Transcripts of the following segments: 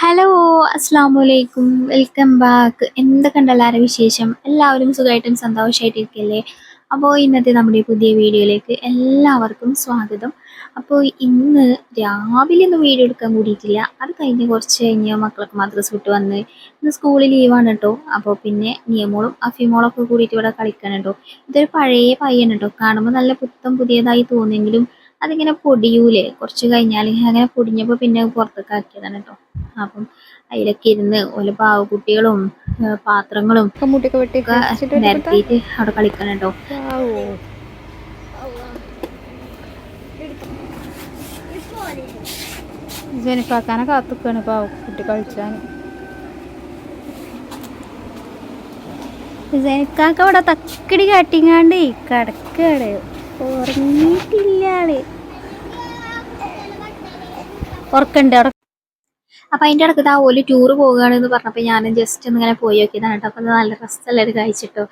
Hello അസ്സാം വലൈക്കും welcome back എന്തൊക്കെയുണ്ട് എല്ലാവരും വിശേഷം? എല്ലാവരും സുഖമായിട്ടും സന്തോഷമായിട്ടിരിക്കല്ലേ? അപ്പോൾ ഇന്നത്തെ നമ്മുടെ പുതിയ വീഡിയോയിലേക്ക് എല്ലാവർക്കും സ്വാഗതം. അപ്പോൾ ഇന്ന് രാവിലെ ഒന്നും വീഡിയോ എടുക്കാൻ കൂടിയിട്ടില്ല. അത് കഴിഞ്ഞ് കുറച്ച് കഴിഞ്ഞ് മക്കളൊക്കെ മദ്രസ് വിട്ട് വന്ന് ഇന്ന് സ്കൂളിൽ ലീവാണ് കേട്ടോ അപ്പോൾ പിന്നെ നിയമോളും അഫിമോളൊക്കെ കൂടിയിട്ട് ഇവിടെ കളിക്കണം കേട്ടോ ഇതൊരു പഴയ പയ്യൻ കേട്ടോ കാണുമ്പോൾ നല്ല പുത്തം പുതിയതായി തോന്നിയെങ്കിലും അതിങ്ങനെ പൊടിയൂലേ. കുറച്ച് കഴിഞ്ഞാൽ അങ്ങനെ പൊടിഞ്ഞപ്പോൾ പിന്നെ പുറത്തേക്ക് ആക്കിയതാണ് കേട്ടോ. അപ്പം അതിലൊക്കെ ഇരുന്ന് ഓല പാവക്കുട്ടികളും പാത്രങ്ങളും നിരത്തിയിട്ട് അവിടെ കളിക്കണം കേട്ടോ. ജനിപ്പാക്കാനെ കാത്തുക്കാണ് പാവ കുട്ടി കളിച്ചാൻ ജനിക്കാക്ക അവിടെ തക്കടി കാട്ടിങ്ങാണ്ട് കിടക്കാണ്. ഉറങ്ങിയിട്ടില്ല ആൾ. ഉറക്കണ്ട് അവിടെ. അപ്പം അതിന്റെ ഇടയ്ക്ക് ഇതാ ഓൽ ടൂറ് പോകുകയാണെന്ന് പറഞ്ഞപ്പോൾ ഞാൻ ജസ്റ്റ് ഒന്ന് ഇങ്ങനെ പോയി നോക്കിയതാണ് കേട്ടോ. അപ്പം നല്ല രസമല്ല ഒരു കഴിച്ചിട്ടോ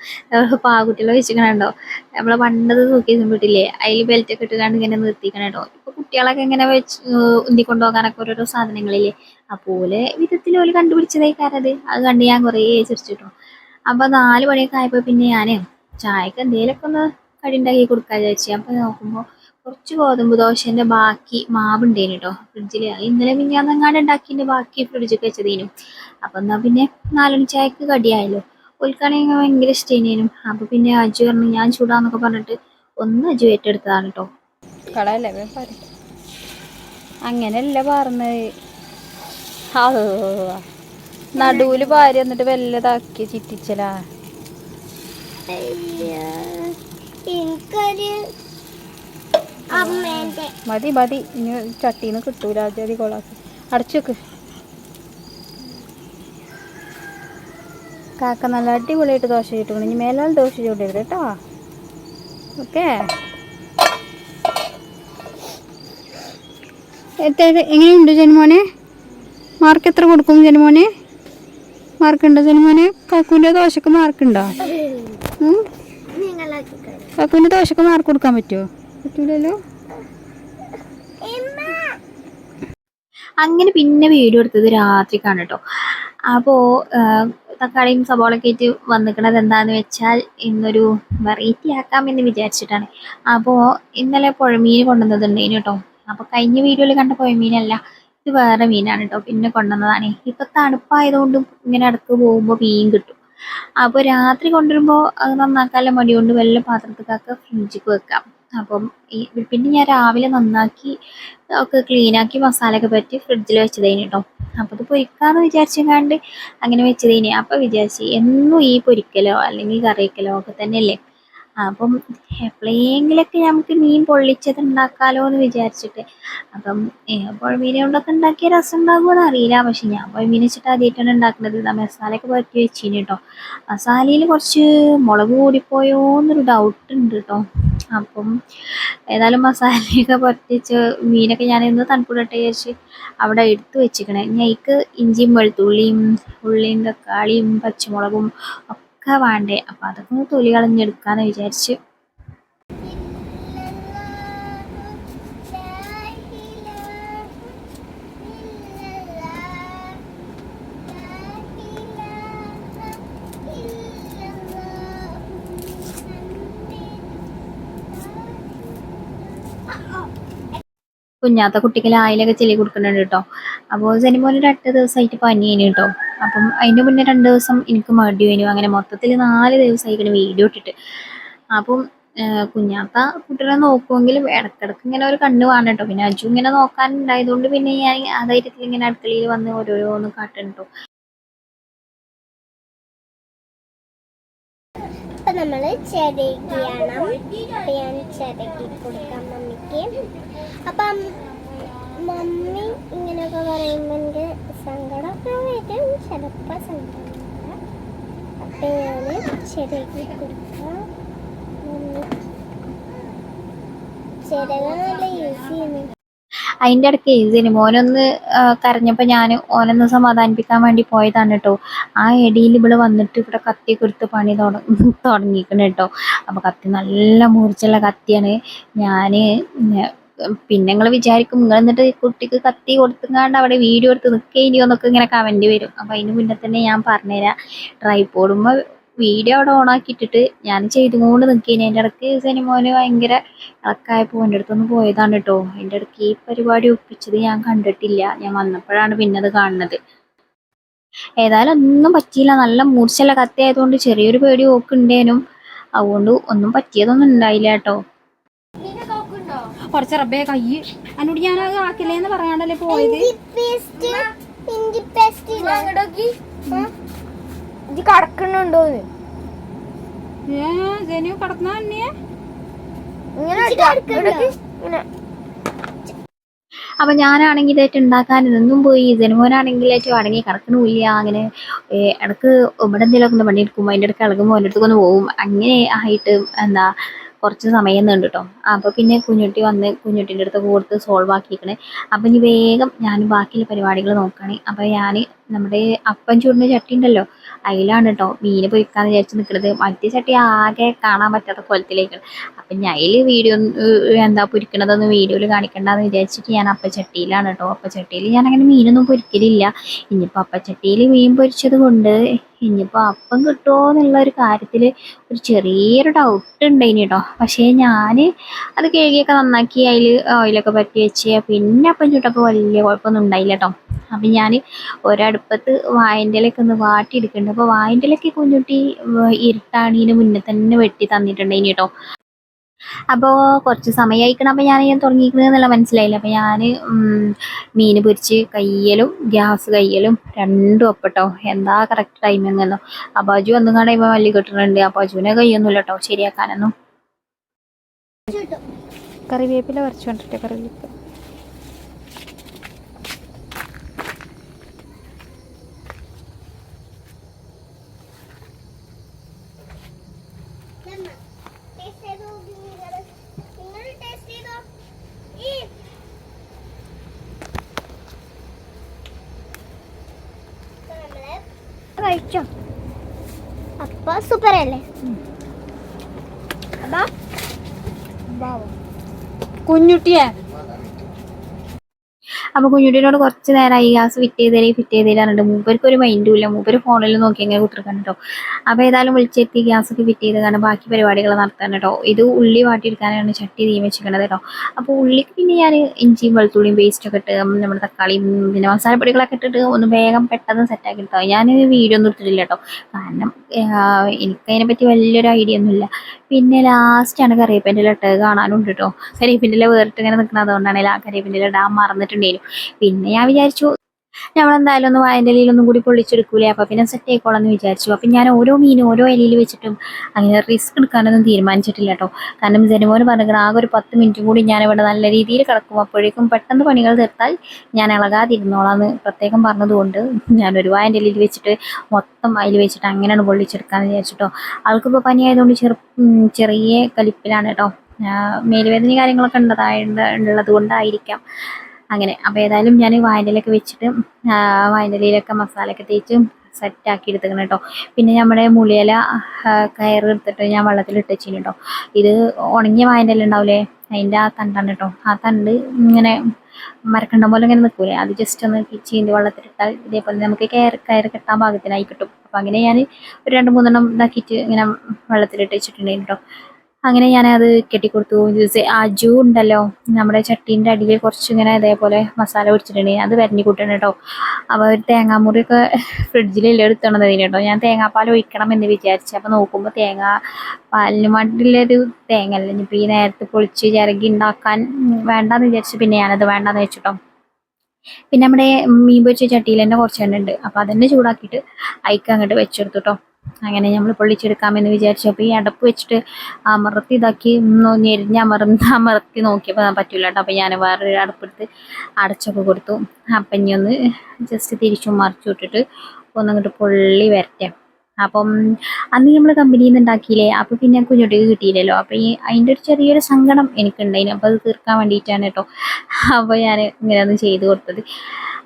പാവക്കുട്ടികളെ വെച്ചിക്കണോ നമ്മളെ പണ്ടത് നോക്കി വീട്ടില്ലേ അതിൽ ബെൽറ്റ് ഒക്കെ ഇട്ടുകൊണ്ട് ഇങ്ങനെ നിർത്തിക്കണം കേട്ടോ. ഇപ്പൊ കുട്ടികളൊക്കെ ഇങ്ങനെ വെച്ച് ഉന്തിക്കൊണ്ടുപോകാനൊക്കെ ഉന്തി കൊണ്ടുപോകാനൊക്കെ ഓരോരോ സാധനങ്ങളില്ലേ? അപ്പോലെ വിധത്തിൽ ഓൽ കണ്ടുപിടിച്ചതേക്കാരത് അത്. കണ്ട് ഞാൻ കുറേ ചിരിച്ചിട്ടോ അപ്പൊ നാല് മണിയൊക്കെ ആയപ്പോ പിന്നെ ഞാൻ ചായക്ക് എന്തേലൊക്കെ ഒന്ന് കടി ഉണ്ടാക്കി കൊടുക്കാൻ വിചാരിച്ചു. അപ്പൊ നോക്കുമ്പോ കുറച്ച് ഗോതമ്പ് ദോശന്റെ ബാക്കി മാവ് ഉണ്ടേനു കേട്ടോ ഫ്രിഡ്ജിൽ. അത് ഇന്നലെ മിഞ്ഞാന്നെങ്ങാണ്ട് ഉണ്ടാക്കിന്റെ ബാക്കി ഫ്രിഡ്ജിൽ വെച്ചതേനു. അപ്പൊ എന്നാ പിന്നെ നാലണി ചായക്ക് കടിയായല്ലോ. ഓൽക്കാണെങ്കിൽ ഭയങ്കര ഇഷ്ടേനു അപ്പൊ പിന്നെ അജു പറഞ്ഞു ഞാൻ ചൂടാന്നൊക്കെ പറഞ്ഞിട്ട് ഒന്ന് അജു ഏറ്റെടുത്തതാണ് കേട്ടോ കളയല്ലേ അങ്ങനെയല്ല പറഞ്ഞത് നടുവിൽ ഭാര്യ എന്നിട്ട് വല്ലതാക്കി ചിറ്റിച്ചലാ. എനിക്കൊരു മതി മതി. ഇനി ചട്ടീന്ന് കിട്ടൂല. ആദ്യം കൊളാക്കി അടച്ചു വെക്ക്. കാക്ക നല്ല അടിപൊളിയായിട്ട് ദോശ ചുട്ടുകൊണ്ട് ഇനി മേലാൽ ദോശ ചൂടരുത് കേട്ടോ. ഓക്കെ? എങ്ങനെയുണ്ട് ജനുമോനെ? മാർക്ക് എത്ര കൊടുക്കും ജനുമോനെ? മാർക്കുണ്ടോ ജനുമോനെ? കാക്കുവിന്റെ ദോശക്ക് മാർക്കുണ്ടോ? കാക്കുവിന്റെ ദോശക്ക് മാർക്ക് കൊടുക്കാൻ പറ്റുമോ പറ്റൂലല്ലോ. അങ്ങനെ പിന്നെ വീഡിയോ എടുത്തത് രാത്രിക്കാണ് കേട്ടോ. അപ്പോ തക്കാളിയും സബോളൊക്കെ ആയിട്ട് വന്നിക്കണത് എന്താന്ന് വെച്ചാൽ ഇന്നൊരു വെറൈറ്റി ആക്കാമെന്ന് വിചാരിച്ചിട്ടാണ്. അപ്പോ ഇന്നലെ പുഴമീൻ കൊണ്ടുവന്നതുണ്ടേനു കേട്ടോ. അപ്പോൾ കഴിഞ്ഞ വീഡിയോയിൽ കണ്ട പുഴമീനല്ല ഇത് വേറെ മീനാണ് കേട്ടോ. പിന്നെ കൊണ്ടുവന്നതാണ്. ഇപ്പൊ തണുപ്പായതുകൊണ്ടും ഇങ്ങനെ അടുത്ത് പോകുമ്പോൾ മീൻ കിട്ടും. അപ്പോൾ രാത്രി കൊണ്ടുവരുമ്പോൾ അത് നന്നാക്കാനുള്ള മടി കൊണ്ട് വല്ല പാത്രത്തിലൊക്കെ ഫ്രിഡ്ജിക്ക് വെക്കാം. അപ്പം ഈ പിന്നെ ഞാൻ രാവിലെ നന്നാക്കി ഒക്കെ ക്ലീനാക്കി മസാലയൊക്കെ പറ്റി ഫ്രിഡ്ജിൽ വെച്ചതേനി കേട്ടോ അപ്പോൾ അത് പൊരിക്കാന്ന് വിചാരിച്ചെങ്ങാണ്ട് അങ്ങനെ വെച്ചതേനി. അപ്പോൾ വിചാരിച്ചു എന്നും ഈ പൊരിക്കലോ അല്ലെങ്കിൽ കറിക്കലോ ഒക്കെ തന്നെയല്ലേ? അപ്പം എപ്പോഴെങ്കിലൊക്കെ നമുക്ക് മീൻ പൊള്ളിച്ചത് ഉണ്ടാക്കാലോ എന്ന് വിചാരിച്ചിട്ട്. അപ്പം പുഴമീൻ കൊണ്ടൊക്കെ ഉണ്ടാക്കിയ രസം ഉണ്ടാകുമോന്ന് അറിയില്ല. പക്ഷെ ഞാൻ പുഴമീൻ വെച്ചിട്ട് ആദ്യമായിട്ടാണ് ഉണ്ടാക്കുന്നത്. മസാലയൊക്കെ പറ്റി വെച്ചിന് കേട്ടോ മസാലയിൽ കുറച്ച് മുളക് കൂടിപ്പോയോ എന്നൊരു ഡൗട്ട് ഉണ്ട് കേട്ടോ അപ്പം ഏതായാലും മസാലയൊക്കെ പറ്റിച്ച് മീനൊക്കെ ഞാൻ ഇന്ന് തണുപ്പിടട്ടെ വിചാരിച്ച് അവിടെ എടുത്ത് വെച്ചിക്കണേ. ഇക്ക് ഇഞ്ചിയും വെളുത്തുള്ളിയും ഉള്ളിയും തക്കാളിയും പച്ചമുളകും ഒക്കെ വേണ്ടേ. അപ്പം അതൊക്കെ ഒന്ന് തൊലി കളഞ്ഞെടുക്കാന്ന് വിചാരിച്ച്. കുഞ്ഞാത്ത കുട്ടിക്ക് ലായിലൊക്കെ ചെല്ലി കൊടുക്കുന്നുണ്ട് കേട്ടോ. അപ്പോൾ ഒരു അട്ട ദിവസമായിട്ട് പനിയേനു കേട്ടോ. അപ്പം അതിന് മുന്നേ രണ്ട് ദിവസം എനിക്ക് മടി വേനു അങ്ങനെ മൊത്തത്തിൽ നാല് ദിവസമായിക്കണ വീഡിയോ ഇട്ടിട്ട്. അപ്പം കുഞ്ഞാത്ത കുട്ടീനെ നോക്കുമെങ്കിലും ഇടക്കിടക്ക് ഇങ്ങനെ ഒരു കണ്ണ് വേണം പിന്നെ അജു ഇങ്ങനെ നോക്കാനുണ്ടായതുകൊണ്ട് പിന്നെ ഞാൻ ആ ധൈര്യത്തിൽ ഇങ്ങനെ അടുക്കളയിൽ വന്ന് ഓരോരോന്ന് കാട്ടും കേട്ടോ. അപ്പൊ നമ്മൾ ചെറുകിയാണ്. ഞാൻ ചെറുകി കൊടുക്കാം മമ്മിക്ക്. അപ്പം മമ്മി ഇങ്ങനെയൊക്കെ പറയുമ്പോ എനിക്ക് സങ്കടമൊക്കെ ഞാൻ കൊടുക്കാം മമ്മി ചിരക നല്ല യൂസ് ചെയ്യുന്നു അതിന്റെ ഇടയ്ക്ക് സിനിമോനൊന്ന് കരഞ്ഞപ്പോൾ ഞാൻ ഓനൊന്ന് സമാധാനിപ്പിക്കാൻ വേണ്ടി പോയതാണ് കേട്ടോ ആ എടിയിൽ ഇവൾ വന്നിട്ട് ഇവിടെ കത്തി കൊടുത്ത് പണി തുടങ്ങി തുടങ്ങിയിരിക്കണം കേട്ടോ അപ്പോൾ കത്തി നല്ല മൂർച്ചയുള്ള കത്തിയാണ്. ഞാൻ പിന്നെ നിങ്ങൾ വിചാരിക്കും നിങ്ങൾ എന്നിട്ട് കുട്ടിക്ക് കത്തി കൊടുത്തുങ്ങാണ്ട് അവിടെ വീഡിയോ എടുത്ത് നിൽക്കേനിയോ എന്നൊക്കെ ഇങ്ങനെ കമന്റ് വരും. അപ്പോൾ അതിന് മുന്നേ തന്നെ ഞാൻ പറഞ്ഞുതരാം. ട്രൈപ്പോഡുമ്പോൾ വീഡിയോ അവിടെ ഓണാക്കിയിട്ടിട്ട് ഞാൻ ചെയ്തുകൊണ്ട് നിൽക്കേനി അതിന്റെ ഇടയ്ക്ക് സിനിമോന് ഭയങ്കര ഇളക്കായപ്പോൾ എന്റെ അടുത്തൊന്ന് പോയതാണ് കേട്ടോ അതിന്റെ ഇടയ്ക്ക് ഈ പരിപാടി ഒപ്പിച്ചത് ഞാൻ കണ്ടിട്ടില്ല. ഞാൻ വന്നപ്പോഴാണ് പിന്നെ അത് കാണുന്നത്. ഏതായാലും ഒന്നും പറ്റിയില്ല. നല്ല മൂർച്ചയുള്ള കത്തി ആയതുകൊണ്ട് ചെറിയൊരു പേടി ഓക്കുണ്ടേനും അതുകൊണ്ട് ഒന്നും പറ്റിയതൊന്നും ഉണ്ടായില്ല കേട്ടോ കുറച്ച് റബ്ബേ കൈ എന്നോട് ഞാൻ അത് ആക്കില്ലേന്ന് പറയാണ്ടല്ലേ പോയത്? അപ്പൊ ഇത്. ജനു ഇങ്ങനെ ഞാനാണെങ്കിൽ ഇതായിട്ട് ഉണ്ടാക്കാൻ ഇതൊന്നും പോയി. ജനുമോനാണെങ്കിലേറ്റവും അടങ്ങി കിടക്കണമില്ല അങ്ങനെ ഇടയ്ക്ക് ഇവിടെ എന്തെങ്കിലുമൊക്കെ ഒന്ന് പണിയെടുക്കും. അതിന്റെ ഇടയ്ക്ക് ഇളകുമ്പോൾ എന്റെ അടുത്തൊക്കെ ഒന്ന് പോവും. അങ്ങനെ ആയിട്ട് എന്താ കുറച്ച് സമയം നീണ്ടു കേട്ടോ അപ്പോൾ പിന്നെ കുഞ്ഞുട്ടി വന്ന് കുഞ്ഞുട്ടിന്റെ അടുത്ത് കൊടുത്ത് സോൾവ് ആക്കിയിരിക്കണേ അപ്പം ഇനി വേഗം ഞാൻ ബാക്കിയുള്ള പരിപാടികൾ നോക്കുകയാണ് അപ്പോൾ ഞാൻ നമ്മുടെ അപ്പം ചൂടിന്റെ ചട്ടി ഉണ്ടല്ലോ അതിലാണ് കേട്ടോ മീൻ പൊരിക്കാന്ന് വിചാരിച്ച് നിൽക്കുന്നത് മറ്റേ ചട്ടി ആകെ കാണാൻ പറ്റാത്ത കൊലത്തിലേക്കാണ്. അപ്പം ഞാൻ അതിൽ വീഡിയോ എന്താ പൊരിക്കണതൊന്നും വീഡിയോയിൽ കാണിക്കണ്ടെന്ന് വിചാരിച്ചിട്ട് ഞാൻ അപ്പച്ചട്ടിയിലാണ് കേട്ടോ അപ്പച്ചട്ടിയിൽ ഞാൻ അങ്ങനെ മീനൊന്നും പൊരിക്കലില്ല. ഇനിയിപ്പോൾ അപ്പച്ചട്ടിയിൽ മീൻ പൊരിച്ചത് കൊണ്ട് ഇനിയിപ്പോൾ അപ്പം കിട്ടുമോ എന്നുള്ള ഒരു കാര്യത്തിൽ ഒരു ചെറിയൊരു ഡൗട്ട് ഉണ്ടായിനി കേട്ടോ പക്ഷേ ഞാൻ അത് കഴുകിയൊക്കെ നന്നാക്കി അതിൽ ഓയിലൊക്കെ പറ്റി വെച്ച് പിന്നെ അപ്പം ചുട്ടപ്പോൾ വലിയ കുഴപ്പമൊന്നും ഉണ്ടായില്ല കേട്ടോ അപ്പം ഞാൻ ഒരടുപ്പത്ത് വായന്റെ ഇലയൊക്കെ ഒന്ന് വാട്ടിയെടുക്കുന്നുണ്ട്. അപ്പോൾ വായന്റെ കുഞ്ഞുട്ടി ഇരുട്ടാണീന് മുന്നേ തന്നെ വെട്ടി തന്നിട്ടുണ്ടായിനി കേട്ടോ അപ്പോൾ കുറച്ച് സമയമായിക്കണം അപ്പോൾ ഞാൻ ഞാൻ തുടങ്ങിയിരിക്കുന്നതെന്നുള്ള മനസ്സിലായില്ല. അപ്പോൾ ഞാൻ മീൻ പൊരിച്ച് കയ്യലും ഗ്യാസ് കയ്യലും രണ്ടും ഒപ്പട്ടോ. എന്താ കറക്റ്റ് ടൈമിങ് എന്നോ. അജു ഒന്നും കാണാൻ ഇപ്പോൾ വലിയ കിട്ടുന്നുണ്ട് അപ്പോൾ അജുവിനെ കയ്യൊന്നുമില്ല കേട്ടോ. ശരിയാക്കാനൊന്നും. കറിവേപ്പില പറിച്ചോണ്ടിട്ടെ കറിവേപ്പില ടേസ്റ്റ് ചെയ്തോ നിങ്ങൾ നിങ്ങൾ ടേസ്റ്റ് ചെയ്തോ ഈ ഇപ്പൊ നമ്മൾ കഴിച്ചോ. അപ്പൊ സൂപ്പർ അല്ലേ കുഞ്ഞുട്ടിയെ അപ്പോൾ കുഞ്ഞുട്ടിനോട് കുറച്ച് നേരമായി ഗ്യാസ് ഫിറ്റ് ചെയ്ത് തരും ഫിറ്റ് ചെയ്ത് തരാറുണ്ട് മൂപ്പർക്ക് ഒരു മൈൻഡും ഇല്ല. മൂപ്പര് ഫോണിൽ നോക്കി അങ്ങനെ കുത്തിരിക്കണം കേട്ടോ അപ്പോൾ ഏതായാലും വിളിച്ചെത്തി ഗ്യാസ് ഒക്കെ ഫിറ്റ് ചെയ്ത് കാരണം ബാക്കി പരിപാടികൾ നടത്താൻ കേട്ടോ ഇത് ഉള്ളി വാട്ടിയെടുക്കാനാണ് ചട്ടി തീ വെച്ചിരിക്കുന്നത് കേട്ടോ അപ്പോൾ ഉള്ളിക്ക് പിന്നെ ഞാൻ ഇഞ്ചിയും വെളുത്തുള്ളിയും പേസ്റ്റൊക്കെ ഇട്ട് നമ്മുടെ തക്കാളിയും പിന്നെ മസാലപ്പൊടികളൊക്കെ ഇട്ടിട്ട് ഒന്ന് വേഗം പെട്ടെന്ന് സെറ്റാക്കി എടുത്തോ ഞാൻ വീഡിയോ ഒന്നും എടുത്തിട്ടില്ല കേട്ടോ കാരണം എനിക്കതിനെ പറ്റി വലിയൊരു ഐഡിയ ഒന്നുമില്ല പിന്നെ ലാസ്റ്റാണ് കറിവേപ്പിന്റെ ഇല ഇട്ടത് കാണാനുണ്ട് കേട്ടോ കറിവേപ്പിന്റെ വേറിട്ട് ഇങ്ങനെ നിൽക്കുന്നത് അതുകൊണ്ടാണ് ആ കറിവേപ്പിന്റെ ഇല ഇടാൻ മറന്നിട്ടുണ്ടായിരുന്നു പിന്നെ ഞാൻ വിചാരിച്ചു നമ്മളെന്തായാലും ഒന്ന് വായന്റെ ഇലയിലൊന്നും കൂടി പൊള്ളിച്ചെടുക്കൂലേ? അപ്പോൾ പിന്നെ സെറ്റ് ആയിക്കോളാം എന്ന് വിചാരിച്ചു. അപ്പം ഞാൻ ഓരോ മീനും ഓരോ ഇലയിൽ വെച്ചിട്ടും അങ്ങനെ റിസ്ക് എടുക്കാനൊന്നും തീരുമാനിച്ചിട്ടില്ല കേട്ടോ കാരണം ജനുമോന് പറഞ്ഞിട്ട് ആകെ ഒരു പത്ത് മിനിറ്റും കൂടി ഞാൻ ഇവിടെ നല്ല രീതിയിൽ കിടക്കും. അപ്പോഴേക്കും പെട്ടെന്ന് പണികൾ തീർത്താൽ ഞാൻ ഇളകാതിരുന്നോളാന്ന് പ്രത്യേകം പറഞ്ഞതുകൊണ്ട് ഞാൻ ഒരു വായന്റെ ഇലയിൽ വെച്ചിട്ട് മൊത്തം അതിൽ വെച്ചിട്ട് അങ്ങനെയാണ് പൊള്ളിച്ചെടുക്കാമെന്ന് വിചാരിച്ചിട്ടോ ആൾക്കിപ്പോൾ പനിയായതുകൊണ്ട് ചെറു ചെറിയ കലിപ്പിലാണ് കേട്ടോ മേലുവേദന കാര്യങ്ങളൊക്കെ ഉണ്ടതായ ഉള്ളത് കൊണ്ടായിരിക്കാം അങ്ങനെ. അപ്പോൾ ഏതായാലും ഞാൻ വാനിലൊക്കെ വെച്ചിട്ട് വാനിലയിലൊക്കെ മസാലയൊക്കെ തേച്ച് സെറ്റാക്കി എടുത്തേക്കണം കേട്ടോ പിന്നെ നമ്മുടെ മുളിയില കയറ് എടുത്തിട്ട് ഞാൻ വെള്ളത്തിൽ ഇട്ടുവെച്ചിന് കേട്ടോ ഇത് ഉണങ്ങിയ വായനയില ഉണ്ടാവില്ലേ അതിന്റെ ആ തണ്ടാണ് കേട്ടോ ആ തണ്ട് ഇങ്ങനെ മരക്കണ്ടം പോലെ ഇങ്ങനെ നിൽക്കൂലേ അത് ജസ്റ്റ് ഒന്ന് ചീന്തി വെള്ളത്തിലിട്ടാൽ ഇതേപോലെ നമുക്ക് കയറ് കയറ് കെട്ടാൻ ഭാഗത്തിനായി കിട്ടും. അപ്പോൾ അങ്ങനെ ഞാൻ ഒരു രണ്ട് മൂന്നെണ്ണം ഇതാക്കിയിട്ട് ഇങ്ങനെ വെള്ളത്തിലിട്ട് വെച്ചിട്ടുണ്ടായിരുന്നു കേട്ടോ അങ്ങനെ ഞാൻ അത് കെട്ടിക്കൊടുത്തു അജു ഉണ്ടല്ലോ. നമ്മുടെ ചട്ടീന്റെ അടിയിൽ കുറച്ച് ഇങ്ങനെ ഇതേപോലെ മസാല പിടിച്ചിട്ടുണ്ടെങ്കിൽ അത് വരഞ്ഞു കൂട്ടണം കേട്ടോ. അപ്പോൾ ഒരു തേങ്ങാമുറിയൊക്കെ ഫ്രിഡ്ജിലല്ലേ എടുത്തണത് കേട്ടോ. ഞാൻ തേങ്ങാപ്പാൽ ഒഴിക്കണം എന്ന് വിചാരിച്ചു. അപ്പോൾ നോക്കുമ്പോൾ തേങ്ങ പാലിന് വേണ്ടിയിട്ടുള്ളൊരു തേങ്ങ അല്ല? ഇനിയിപ്പോൾ ഈ നേരത്തെ പൊളിച്ച് ചിരകി ഉണ്ടാക്കാൻ വേണ്ടാന്ന് വിചാരിച്ചു പിന്നെ ഞാനത് വേണ്ടാന്ന് വെച്ചിട്ടോ പിന്നെ നമ്മുടെ മീൻ പൊരിച്ച ചട്ടിയിൽ തന്നെ കുറച്ച് എണ്ണ ഉണ്ട്. അപ്പോൾ അതന്നെ ചൂടാക്കിയിട്ട് അയക്ക് അങ്ങോട്ട് വെച്ചെടുത്തു കേട്ടോ. അങ്ങനെ നമ്മൾ പൊള്ളിച്ചെടുക്കാമെന്ന് വിചാരിച്ചു. അപ്പോൾ ഈ അടപ്പ് വെച്ചിട്ട് അമർത്തി ഇതാക്കി ഞെരിഞ്ഞ് അമർന്ന് അമർത്തി നോക്കിയപ്പോൾ പറ്റില്ല കേട്ടോ. അപ്പോൾ ഞാൻ വേറൊരു അടപ്പെടുത്ത് അടച്ചൊക്കെ കൊടുത്തു. അപ്പം ഇനി ഒന്ന് ജസ്റ്റ് തിരിച്ചും മറിച്ചു വിട്ടിട്ട് ഒന്നങ്ങോട്ട് പൊള്ളി വരട്ടെ. അപ്പം അന്ന് നമ്മൾ കമ്പനിയിൽ നിന്ന് ഉണ്ടാക്കിയില്ലേ അപ്പോൾ പിന്നെ കുഞ്ഞുട്ടിക്ക് കിട്ടിയില്ലല്ലോ. അപ്പോൾ ഈ അതിന്റെ ഒരു ചെറിയൊരു സങ്കടം എനിക്കുണ്ടായിന്. അപ്പോൾ അത് തീർക്കാൻ വേണ്ടിയിട്ടാണ് കേട്ടോ. അപ്പോൾ ഞാൻ ഇങ്ങനെ ഒന്ന് ചെയ്ത് കൊടുത്തത്.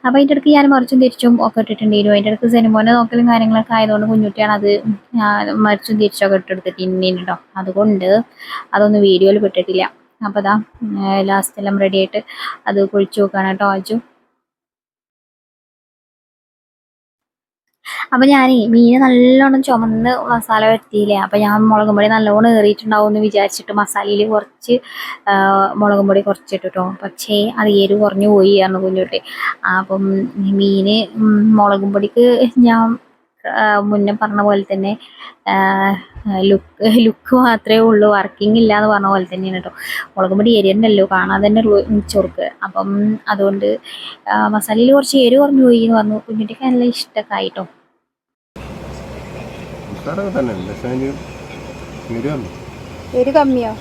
അപ്പോൾ അതിന്റെ ഇടയ്ക്ക് ഞാൻ മറിച്ചും തിരിച്ചും ഒക്കെ ഇട്ടിട്ടുണ്ടായിരുന്നു അതിന്റെ ഇടയ്ക്ക് സിനിമോനെ നോക്കലും കാര്യങ്ങളൊക്കെ ആയതുകൊണ്ട് കുഞ്ഞുട്ടിയാണ് അത് മറിച്ചും തിരിച്ചൊക്കെ ഇട്ടെടുത്തിട്ട് ഇന്നേന് കേട്ടോ. അതുകൊണ്ട് അതൊന്നും വീഡിയോയിൽ പെട്ടിട്ടില്ല. അപ്പോൾ അതാ ലാസ്റ്റ് എല്ലാം റെഡി ആയിട്ട് അത് കുഴിച്ചു നോക്കുകയാണ് കേട്ടോ അപ്പൊ ഞാനേ മീന് നല്ലോണം ചുമന്ന് മസാല വരുത്തിയില്ലേ? അപ്പൊ ഞാൻ മുളകും പൊടി നല്ലോണം ഏറിയിട്ടുണ്ടാവും എന്ന് വിചാരിച്ചിട്ട് മസാലയിൽ കുറച്ച് മുളകും പൊടി കുറച്ചിട്ടു കേട്ടോ പക്ഷേ അത് എരിവ് കുറഞ്ഞു പോയി ആയിരുന്നു കുഞ്ഞുട്ടി. അപ്പം മീന് മുളകും പൊടിക്ക് ഞാൻ മുന്നേ പറഞ്ഞ പോലെ തന്നെ ലുക്ക് ലുക്ക് മാത്രമേ ഉള്ളൂ. വർക്കിംഗ് ഇല്ല എന്ന് പറഞ്ഞ പോലെ തന്നെയാണ് കേട്ടോ. മുളകും പൊടി എരിയുണ്ടല്ലോ. കാണാൻ തന്നെ ചൊറുക്ക് അപ്പം അതുകൊണ്ട് മസാലയിൽ കുറച്ച് എരിവ് കുറഞ്ഞു പോയി എന്ന് പറഞ്ഞു. കുഞ്ഞുട്ടിക്ക് നല്ല ഇഷ്ടമൊക്കെ ആയിട്ടോ ഉഷാറൊക്കെ തന്നെ പക്ഷേ എരിവാണ് എരി കമ്മിയോ?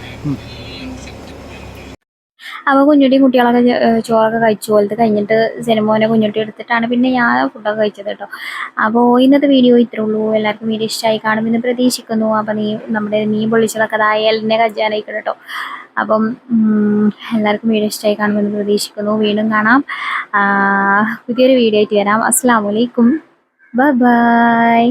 അപ്പോൾ കുഞ്ഞുട്ടിയും കുട്ടികളൊക്കെ ചോറൊക്കെ കഴിച്ചു പോലത്തെ കഴിഞ്ഞിട്ട് സിനിമോനെ കുഞ്ഞുട്ടി എടുത്തിട്ടാണ് പിന്നെ ഞാൻ ഫുഡൊക്കെ കഴിച്ചത് കേട്ടോ. അപ്പോൾ ഇന്നത്തെ വീഡിയോ ഇത്രേ ഉള്ളൂ. എല്ലാവർക്കും വീഡിയോ ഇഷ്ടമായി കാണുമെന്ന് പ്രതീക്ഷിക്കുന്നു. അപ്പം നീ നമ്മുടെ നീ പൊള്ളിച്ചതൊക്കെ അതായാലിനെ എന്നെ കജ്ജാനായിക്കണം കേട്ടോ. അപ്പം എല്ലാവർക്കും വീഡിയോ ഇഷ്ടമായി കാണുമെന്ന് പ്രതീക്ഷിക്കുന്നു. വീണ്ടും കാണാം. പുതിയൊരു വീഡിയോ ആയിട്ട് വരാം. അസ്സാം വലൈക്കും ബൈ